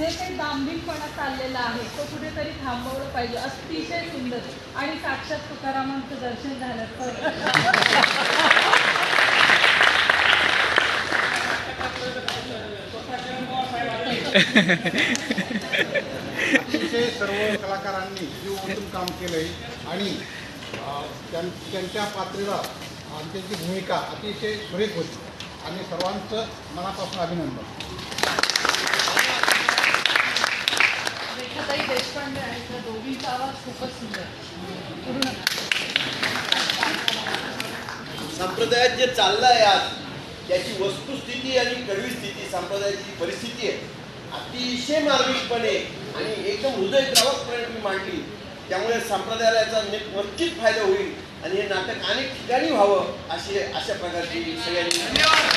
जे काही दांभिकपणा चाललेला आहे तो कुठेतरी थांबवलं पाहिजे. अतिशय सुंदर. आणि साक्षात तुकारामांचं दर्शन झालं तर. अतिशय सर्व कलाकारांनी जीव ओतून काम केलंय. आणि त्यां- त्यांच्या पात्रीला आणि त्यांची भूमिका अतिशय सुरेख होती. आणि सर्वांचं मनापासून अभिनंदन. देशपांडे आहेत त्या दोघींचा आवाज खूपच सुंदर पूर्ण संप्रदायात जे चाललं आहे आज त्याची वस्तुस्थिती आणि कडवी स्थिती संप्रदायाची परिस्थिती आहे. अतिशय मार्मिकपणे आणि एकदम हृदयद्रावकपणे मी मांडली. त्यामुळे संप्रदायाला याचा नक्कीच फायदा होईल आणि हे नाटक अनेक ठिकाणी व्हावं अशी अशा प्रकारची सगळ्यांनी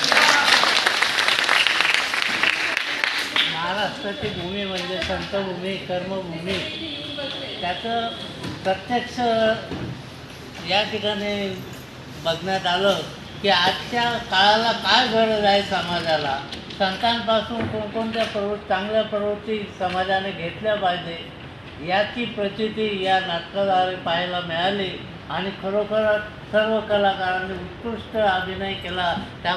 महाराष्ट्राची भूमी म्हणजे संतभूमी कर्मभूमी. त्याचं प्रत्यक्ष या ठिकाणी बघण्यात आलं की आजच्या काळाला काय गरज आहे समाजाला? संतांपासून कोणकोणत्या प्रवृत्ती चांगल्या प्रवृत्ती समाजाने घेतल्या पाहिजे? याची प्रचिती या नाटकाद्वारे पाहायला मिळाली आणि खरोखर सर्व कलाकारांनी उत्कृष्ट अभिनय केला. त्या